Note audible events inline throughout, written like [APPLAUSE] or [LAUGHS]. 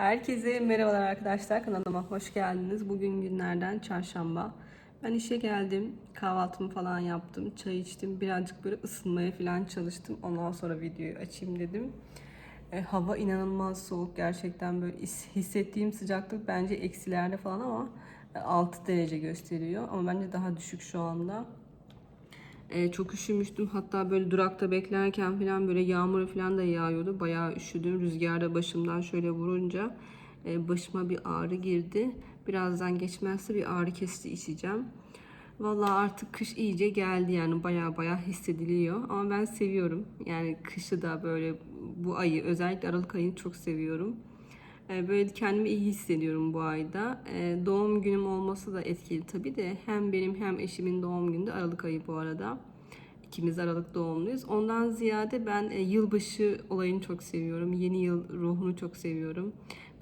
Herkese merhabalar arkadaşlar. Kanalıma hoş geldiniz. Bugün günlerden çarşamba. Ben işe geldim. Kahvaltımı falan yaptım. Çay içtim. Birazcık böyle ısınmaya falan çalıştım. Ondan sonra videoyu açayım dedim. E, hava inanılmaz soğuk. Gerçekten böyle his- hissettiğim sıcaklık bence eksilerde falan ama e, 6 derece gösteriyor. Ama bence daha düşük şu anda. Ee, çok üşümüştüm. Hatta böyle durakta beklerken falan böyle yağmur falan da yağıyordu. Bayağı üşüdüm. Rüzgarda başımdan şöyle vurunca e, başıma bir ağrı girdi. Birazdan geçmezse bir ağrı kesici içeceğim. Vallahi artık kış iyice geldi yani baya baya hissediliyor. Ama ben seviyorum. Yani kışı da böyle bu ayı özellikle Aralık ayını çok seviyorum. Ee, Böyle kendimi iyi hissediyorum bu ayda. Ee, Doğum günüm olması da etkili tabii de. Hem benim hem eşimin doğum günü de Aralık ayı bu arada. İkimiz Aralık doğumluyuz. Ondan ziyade ben e, yılbaşı olayını çok seviyorum. Yeni yıl ruhunu çok seviyorum.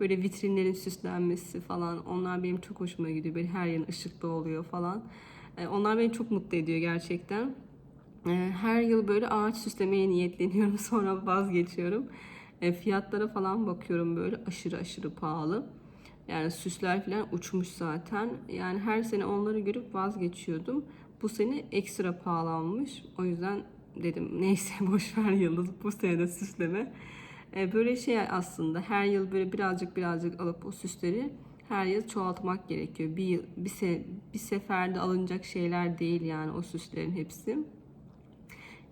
Böyle vitrinlerin süslenmesi falan onlar benim çok hoşuma gidiyor. Böyle her yerin ışıklı oluyor falan. Onlar beni çok mutlu ediyor gerçekten. Her yıl böyle ağaç süslemeye niyetleniyorum [LAUGHS] sonra vazgeçiyorum. E, Fiyatlara falan bakıyorum böyle aşırı aşırı pahalı. Yani süsler falan uçmuş zaten. Yani her sene onları görüp vazgeçiyordum. Bu sene ekstra pahalanmış. O yüzden dedim [LAUGHS] neyse boş ver yıldız bu sene de süsleme. E, Böyle şey aslında her yıl böyle birazcık birazcık alıp o süsleri her yıl çoğaltmak gerekiyor. Bir yıl, bir, se, bir seferde alınacak şeyler değil yani o süslerin hepsi.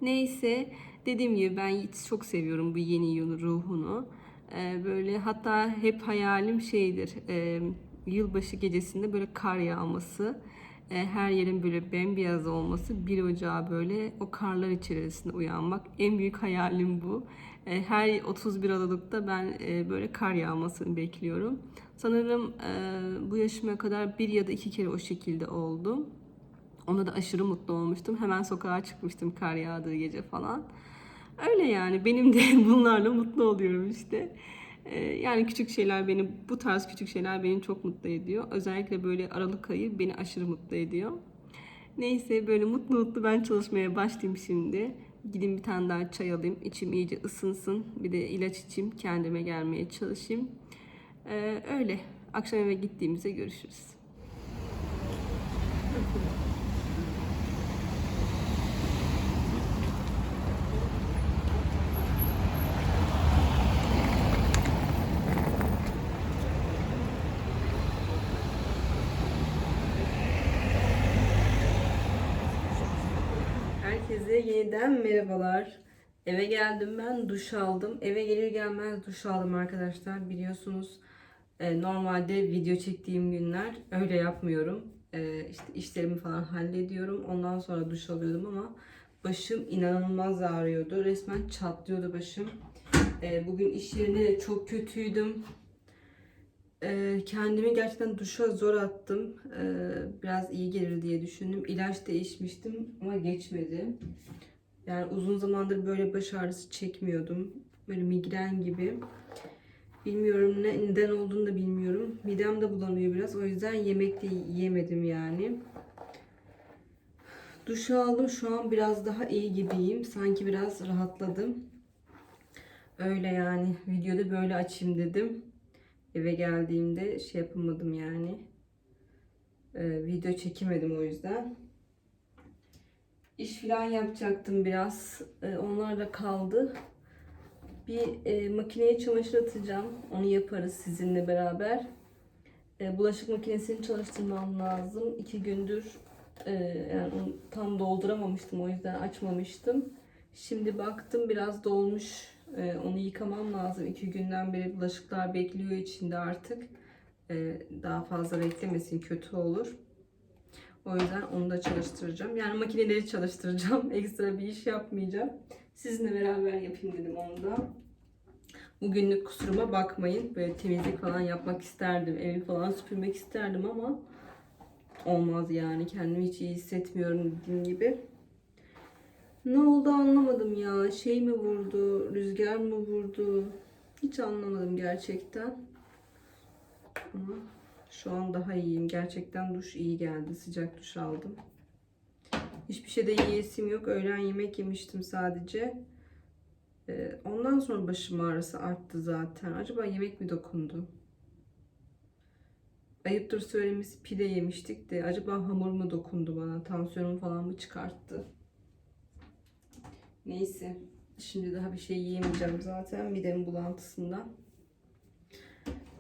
Neyse dediğim gibi ben çok seviyorum bu yeni yıl ruhunu. Ee, böyle hatta hep hayalim şeydir. e, yılbaşı gecesinde böyle kar yağması. e, her yerin böyle bembeyaz olması. 1 Ocağı böyle o karlar içerisinde uyanmak. En büyük hayalim bu. E, her 31 Aralık'ta ben e, böyle kar yağmasını bekliyorum. Sanırım e, bu yaşıma kadar bir ya da iki kere o şekilde oldu. Ona da aşırı mutlu olmuştum. Hemen sokağa çıkmıştım kar yağdığı gece falan. Öyle yani benim de [LAUGHS] bunlarla mutlu oluyorum işte. Ee, yani küçük şeyler beni, bu tarz küçük şeyler beni çok mutlu ediyor. Özellikle böyle Aralık ayı beni aşırı mutlu ediyor. Neyse böyle mutlu mutlu ben çalışmaya başlayayım şimdi. Gideyim bir tane daha çay alayım. İçim iyice ısınsın. Bir de ilaç içeyim. Kendime gelmeye çalışayım. Ee, öyle. Akşam eve gittiğimizde görüşürüz. Herkese yeniden merhabalar. Eve geldim ben duş aldım. Eve gelir gelmez duş aldım arkadaşlar. Biliyorsunuz e, normalde video çektiğim günler öyle yapmıyorum. E, işte işlerimi falan hallediyorum. Ondan sonra duş alıyordum ama başım inanılmaz ağrıyordu. Resmen çatlıyordu başım. E, bugün iş yerine çok kötüydüm. Kendimi gerçekten duşa zor attım. Biraz iyi gelir diye düşündüm. İlaç değişmiştim ama geçmedi. Yani uzun zamandır böyle baş ağrısı çekmiyordum. Böyle migren gibi. Bilmiyorum ne, neden olduğunu da bilmiyorum. Midem de bulanıyor biraz. O yüzden yemek de yiyemedim yani. Duşu aldım. Şu an biraz daha iyi gibiyim. Sanki biraz rahatladım. Öyle yani. Videoda böyle açayım dedim eve geldiğimde şey yapamadım yani. Ee, video çekemedim o yüzden. İş falan yapacaktım biraz. Ee, onlar da kaldı. Bir e, makineye çamaşır atacağım. Onu yaparız sizinle beraber. E, bulaşık makinesini çalıştırmam lazım. İki gündür e, yani tam dolduramamıştım. O yüzden açmamıştım. Şimdi baktım biraz dolmuş. Ee, onu yıkamam lazım. İki günden beri bulaşıklar bekliyor içinde artık. Ee, daha fazla beklemesin kötü olur. O yüzden onu da çalıştıracağım. Yani makineleri çalıştıracağım. [LAUGHS] Ekstra bir iş yapmayacağım. Sizinle beraber yapayım dedim onu da. Bugünlük kusuruma bakmayın. Böyle temizlik falan yapmak isterdim. Evi falan süpürmek isterdim ama olmaz yani. Kendimi hiç iyi hissetmiyorum dediğim gibi. Ne oldu anlamadım ya. Şey mi vurdu, rüzgar mı vurdu? Hiç anlamadım gerçekten. Ama şu an daha iyiyim. Gerçekten duş iyi geldi. Sıcak duş aldım. Hiçbir şeyde yiyesim yok. Öğlen yemek yemiştim sadece. Ee, ondan sonra başım ağrısı arttı zaten. Acaba yemek mi dokundu? Ayıptır söylemesi pide yemiştik de acaba hamur mu dokundu bana? Tansiyonum falan mı çıkarttı? Neyse. Şimdi daha bir şey yiyemeyeceğim zaten midem bulantısından.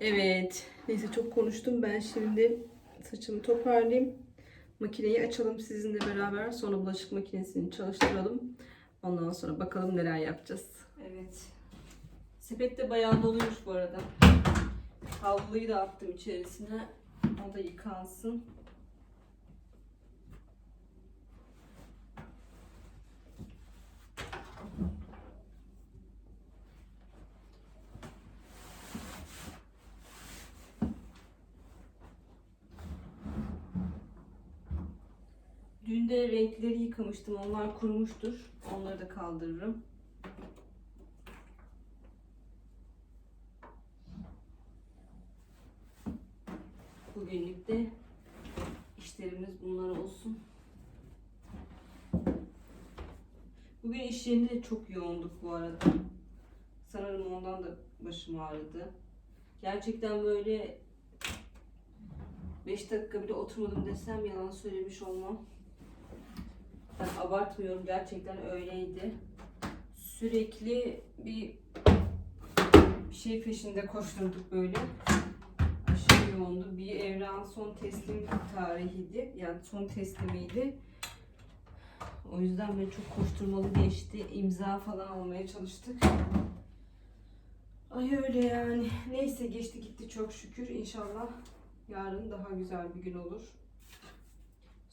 Evet. Neyse çok konuştum. Ben şimdi saçımı toparlayayım. Makineyi açalım sizinle beraber. Sonra bulaşık makinesini çalıştıralım. Ondan sonra bakalım neler yapacağız. Evet. Sepet de bayağı doluymuş bu arada. Havluyu da attım içerisine. O da yıkansın. De renkleri yıkamıştım. Onlar kurumuştur. Onları da kaldırırım. Bugünlük de işlerimiz bunlar olsun. Bugün iş de çok yoğunduk bu arada. Sanırım ondan da başım ağrıdı. Gerçekten böyle 5 dakika bile oturmadım desem yalan söylemiş olmam. Ben abartmıyorum gerçekten öyleydi. Sürekli bir şey peşinde koşturduk böyle. Aşırı yoğundu. Bir evren son teslim tarihiydi. Yani son teslimiydi. O yüzden böyle çok koşturmalı geçti. İmza falan almaya çalıştık. Ay öyle yani. Neyse geçti gitti çok şükür. İnşallah yarın daha güzel bir gün olur.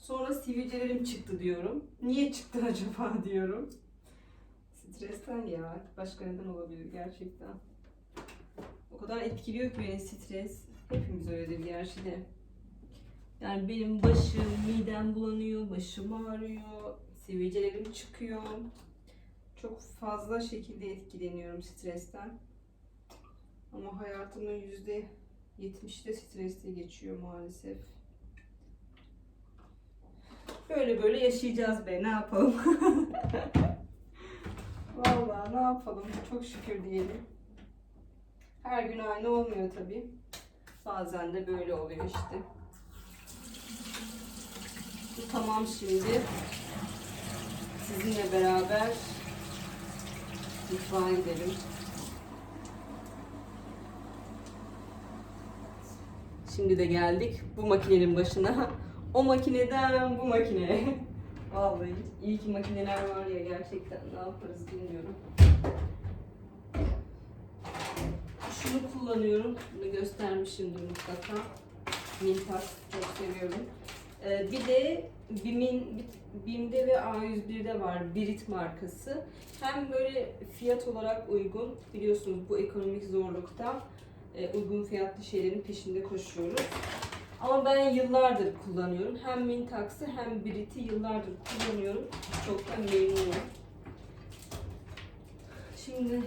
Sonra sivilcelerim çıktı diyorum. Niye çıktı [LAUGHS] acaba diyorum. Stresten ya. Başka neden olabilir gerçekten. O kadar etkiliyor ki beni stres. Hepimiz öyledir gerçi de. Yani benim başım, midem bulanıyor, başım ağrıyor, sivilcelerim çıkıyor. Çok fazla şekilde etkileniyorum stresten. Ama hayatımın yüzde 70'i de stresle geçiyor maalesef. Böyle böyle yaşayacağız be ne yapalım. [LAUGHS] Vallahi ne yapalım çok şükür diyelim. Her gün aynı olmuyor tabi. Bazen de böyle oluyor işte. Bu tamam şimdi. Sizinle beraber mutfağa gidelim. Şimdi de geldik bu makinenin başına. [LAUGHS] O makineden bu makineye. [LAUGHS] Vallahi iyi ki makineler var ya gerçekten ne yaparız bilmiyorum. Şunu kullanıyorum. Bunu göstermişimdir mutlaka. Mintas çok seviyorum. Ee, bir de BİM'in BİM'de ve A101'de var Birit markası. Hem böyle fiyat olarak uygun biliyorsunuz bu ekonomik zorlukta e, uygun fiyatlı şeylerin peşinde koşuyoruz. Ama ben yıllardır kullanıyorum. Hem Mintax'ı hem Brit'i yıllardır kullanıyorum. Çok da memnunum. Şimdi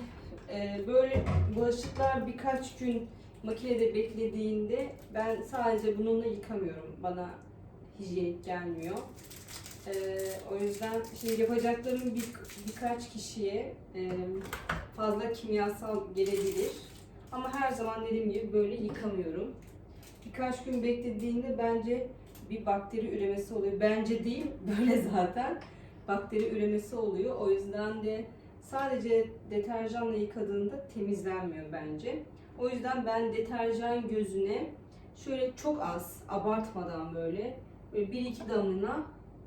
e, böyle bulaşıklar birkaç gün makinede beklediğinde ben sadece bununla yıkamıyorum. Bana hijyenik gelmiyor. E, o yüzden şimdi yapacaklarım bir, birkaç kişiye e, fazla kimyasal gelebilir. Ama her zaman dediğim gibi böyle yıkamıyorum. Birkaç gün beklediğinde bence bir bakteri üremesi oluyor. Bence değil, [LAUGHS] böyle zaten. Bakteri üremesi oluyor. O yüzden de sadece deterjanla yıkadığında temizlenmiyor bence. O yüzden ben deterjan gözüne şöyle çok az, abartmadan böyle, böyle bir iki damla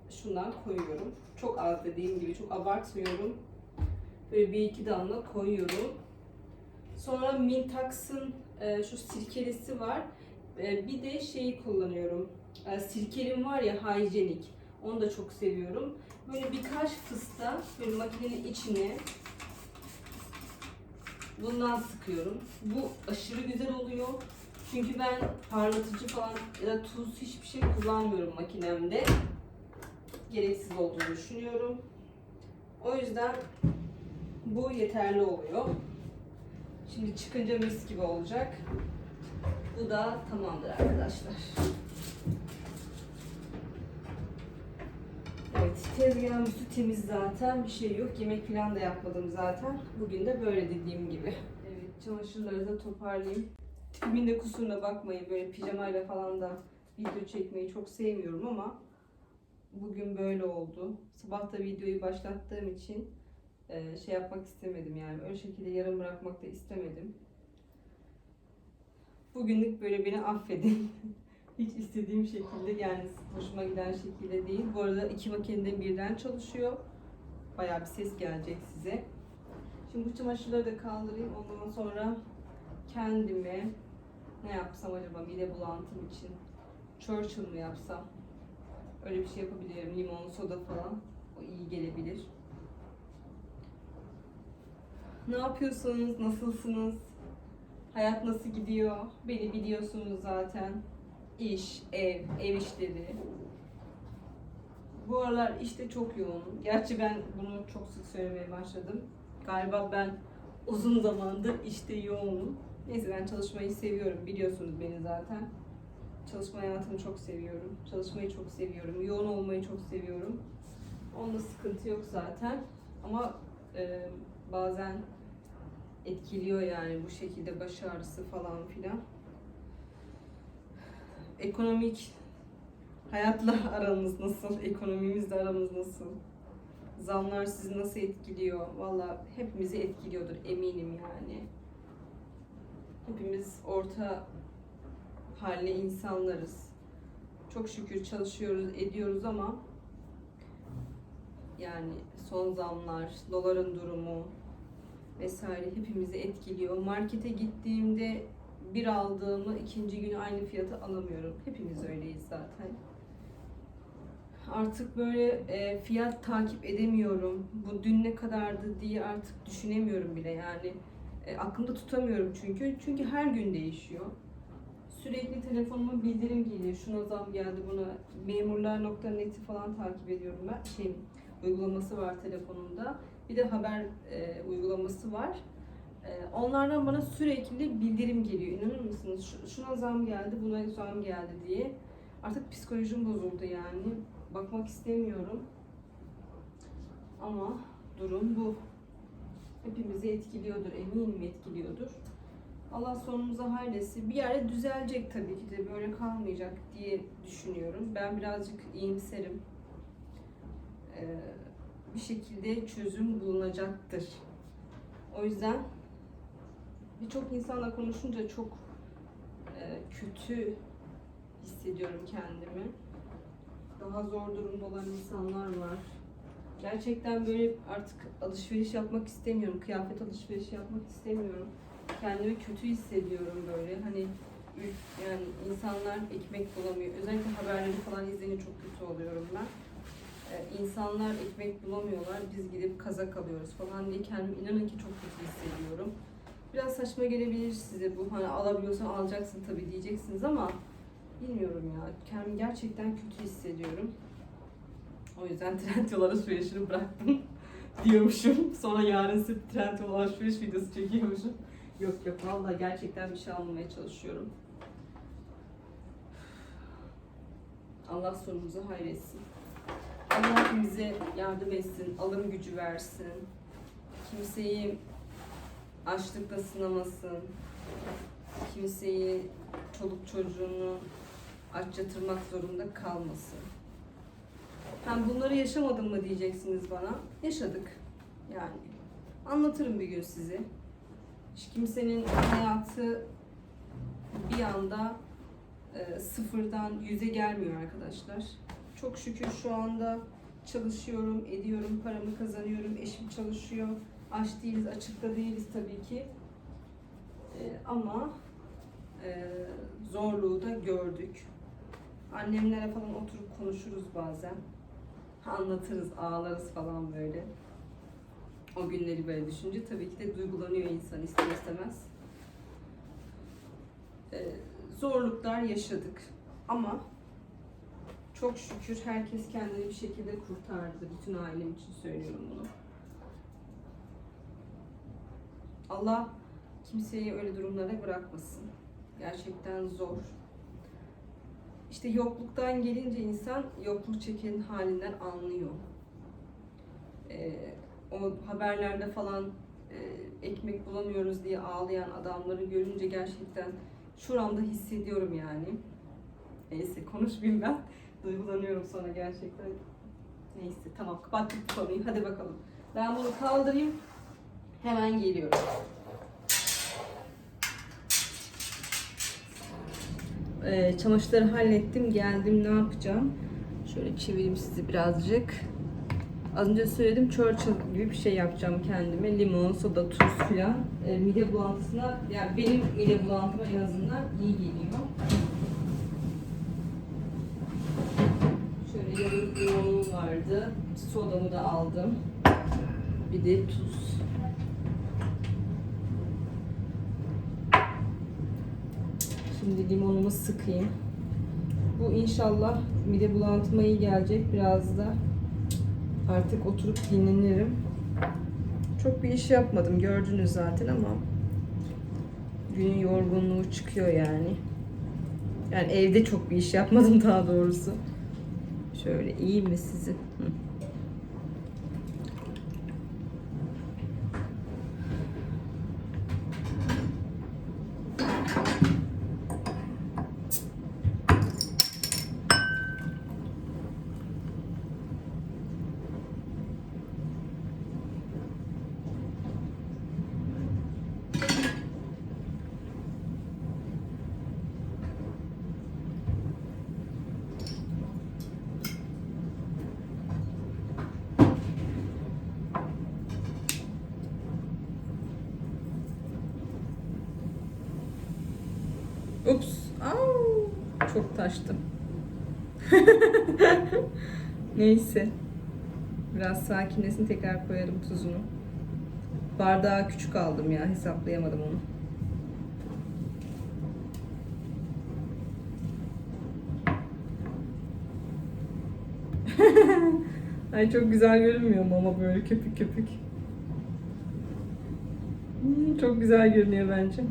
şundan koyuyorum. Çok az dediğim gibi çok abartmıyorum. Böyle bir iki damla koyuyorum. Sonra Mintax'ın e, şu sirkelisi var. E, bir de şeyi kullanıyorum. E, sirkelim var ya hijyenik. Onu da çok seviyorum. Böyle birkaç fısta böyle makinenin içine bundan sıkıyorum. Bu aşırı güzel oluyor. Çünkü ben parlatıcı falan ya da tuz hiçbir şey kullanmıyorum makinemde. Gereksiz olduğunu düşünüyorum. O yüzden bu yeterli oluyor. Şimdi çıkınca mis gibi olacak. Bu da tamamdır arkadaşlar. Evet, tezgahın üstü temiz zaten. Bir şey yok. Yemek falan da yapmadım zaten. Bugün de böyle dediğim gibi. Evet çamaşırları da toparlayayım. Tipimin de kusuruna bakmayın. Böyle pijamayla falan da video çekmeyi çok sevmiyorum ama bugün böyle oldu. Sabah da videoyu başlattığım için şey yapmak istemedim yani. Öyle şekilde yarım bırakmak da istemedim. Bugünlük böyle beni affedin. [LAUGHS] Hiç istediğim şekilde yani hoşuma giden şekilde değil. Bu arada iki makinede birden çalışıyor. Bayağı bir ses gelecek size. Şimdi bu çamaşırları da kaldırayım. Ondan sonra kendime ne yapsam acaba mide bulantım için? Churchill mı yapsam? Öyle bir şey yapabilirim. Limonlu soda falan. O iyi gelebilir. Ne yapıyorsunuz? Nasılsınız? Hayat nasıl gidiyor? Beni biliyorsunuz zaten. İş, ev, ev işleri. Bu aralar işte çok yoğunum. Gerçi ben bunu çok sık söylemeye başladım. Galiba ben uzun zamandır işte yoğunum. Neyse ben çalışmayı seviyorum. Biliyorsunuz beni zaten. Çalışma hayatını çok seviyorum. Çalışmayı çok seviyorum. Yoğun olmayı çok seviyorum. Onda sıkıntı yok zaten. Ama e, bazen etkiliyor yani bu şekilde baş ağrısı falan filan. Ekonomik hayatla [LAUGHS] aranız nasıl? Ekonomimizle aranız nasıl? Zamlar sizi nasıl etkiliyor? Valla hepimizi etkiliyordur eminim yani. Hepimiz orta halli insanlarız. Çok şükür çalışıyoruz, ediyoruz ama yani son zamlar, doların durumu vesaire hepimizi etkiliyor. Markete gittiğimde bir aldığımı ikinci gün aynı fiyata alamıyorum. Hepimiz öyleyiz zaten. Artık böyle e, fiyat takip edemiyorum. Bu dün ne kadardı diye artık düşünemiyorum bile yani. E, aklımda tutamıyorum çünkü. Çünkü her gün değişiyor. Sürekli telefonuma bildirim geliyor. Şuna zam geldi buna. Memurlar.net'i falan takip ediyorum ben. Şey, uygulaması var telefonumda. Bir de haber e, uygulaması var. E, onlardan bana sürekli bildirim geliyor. İnanır mısınız? Şu- Şuna zam geldi, buna zam geldi diye. Artık psikolojim bozuldu yani. Bakmak istemiyorum. Ama durum bu. Hepimizi etkiliyordur, eminim etkiliyordur. Allah sonumuza hayretsin. Bir yerde düzelecek tabii ki de böyle kalmayacak diye düşünüyorum. Ben birazcık iyimserim. Ee, bir şekilde çözüm bulunacaktır. O yüzden birçok insanla konuşunca çok e, kötü hissediyorum kendimi. Daha zor durumda olan insanlar var. Gerçekten böyle artık alışveriş yapmak istemiyorum. Kıyafet alışverişi yapmak istemiyorum. Kendimi kötü hissediyorum böyle. Hani yani insanlar ekmek bulamıyor. Özellikle haberleri falan izleyince çok kötü oluyorum ben. Ee, insanlar ekmek bulamıyorlar. Biz gidip kazak alıyoruz falan diye kendimi inanın ki çok kötü hissediyorum. Biraz saçma gelebilir size bu. Hani alabiliyorsan alacaksın tabii diyeceksiniz ama bilmiyorum ya. Kendimi gerçekten kötü hissediyorum. O yüzden [LAUGHS] Trendyol alışverişini bıraktım [LAUGHS] diyormuşum. Sonra yarın size Trendyol alışveriş videosu çekiyormuşum. Yok yok vallahi gerçekten bir şey almamaya çalışıyorum. Allah sonumuzu hayretsin. Allah hepimize yardım etsin, alım gücü versin. Kimseyi açlıkla sınamasın. Kimseyi çoluk çocuğunu aç yatırmak zorunda kalmasın. Hem bunları yaşamadım mı diyeceksiniz bana. Yaşadık. Yani anlatırım bir gün size. Hiç kimsenin hayatı bir anda e, sıfırdan yüze gelmiyor arkadaşlar. Çok şükür şu anda çalışıyorum, ediyorum, paramı kazanıyorum, eşim çalışıyor. Aç değiliz, açıkta değiliz tabii ki. E, ama e, zorluğu da gördük. Annemlere falan oturup konuşuruz bazen. Anlatırız, ağlarız falan böyle. O günleri böyle düşünce tabii ki de duygulanıyor insan ister istemez. Ee, zorluklar yaşadık ama çok şükür herkes kendini bir şekilde kurtardı. Bütün ailem için söylüyorum bunu. Allah kimseyi öyle durumlara bırakmasın. Gerçekten zor. İşte yokluktan gelince insan yokluk çekenin halinden anlıyor. e, o haberlerde falan e, ekmek bulamıyoruz diye ağlayan adamları görünce gerçekten şuramda hissediyorum yani. Neyse konuşmayayım ben. Duygulanıyorum sonra gerçekten. Neyse tamam kapattık bu konuyu. Hadi bakalım. Ben bunu kaldırayım. Hemen geliyorum. Ee, çamaşırları hallettim. Geldim ne yapacağım? Şöyle çevireyim sizi birazcık. Az önce söyledim Churchill gibi bir şey yapacağım kendime. Limon, soda, tuz filan. Ee, mide bulantısına, yani benim mide bulantıma en azından iyi geliyor. Vardı. Sodamı da aldım. Bir de tuz. Şimdi limonumu sıkayım. Bu inşallah mide bulantıma iyi gelecek. Biraz da artık oturup dinlenirim. Çok bir iş yapmadım gördünüz zaten ama günün yorgunluğu çıkıyor yani. Yani evde çok bir iş yapmadım daha doğrusu. Şöyle iyi mi sizi? Ups. Au. Çok taştım. [LAUGHS] Neyse. Biraz sakinlesin tekrar koyarım tuzunu. Bardağı küçük aldım ya hesaplayamadım onu. [LAUGHS] Ay çok güzel görünmüyor mu ama böyle köpük köpük. Hmm, çok güzel görünüyor bence.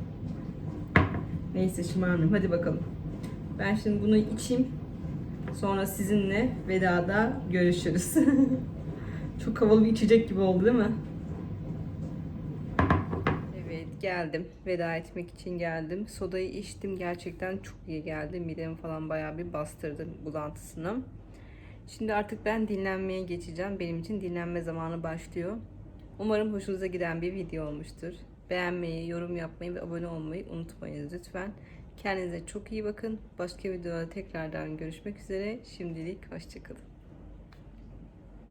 Neyse şımarmayayım. Hadi bakalım. Ben şimdi bunu içeyim. Sonra sizinle vedada görüşürüz. [LAUGHS] Çok havalı bir içecek gibi oldu değil mi? Evet geldim. Veda etmek için geldim. Sodayı içtim. Gerçekten çok iyi geldi. Midemi falan bayağı bir bastırdı bulantısını. Şimdi artık ben dinlenmeye geçeceğim. Benim için dinlenme zamanı başlıyor. Umarım hoşunuza giden bir video olmuştur. Beğenmeyi, yorum yapmayı ve abone olmayı unutmayınız lütfen. Kendinize çok iyi bakın. Başka videoda tekrardan görüşmek üzere. Şimdilik hoşçakalın.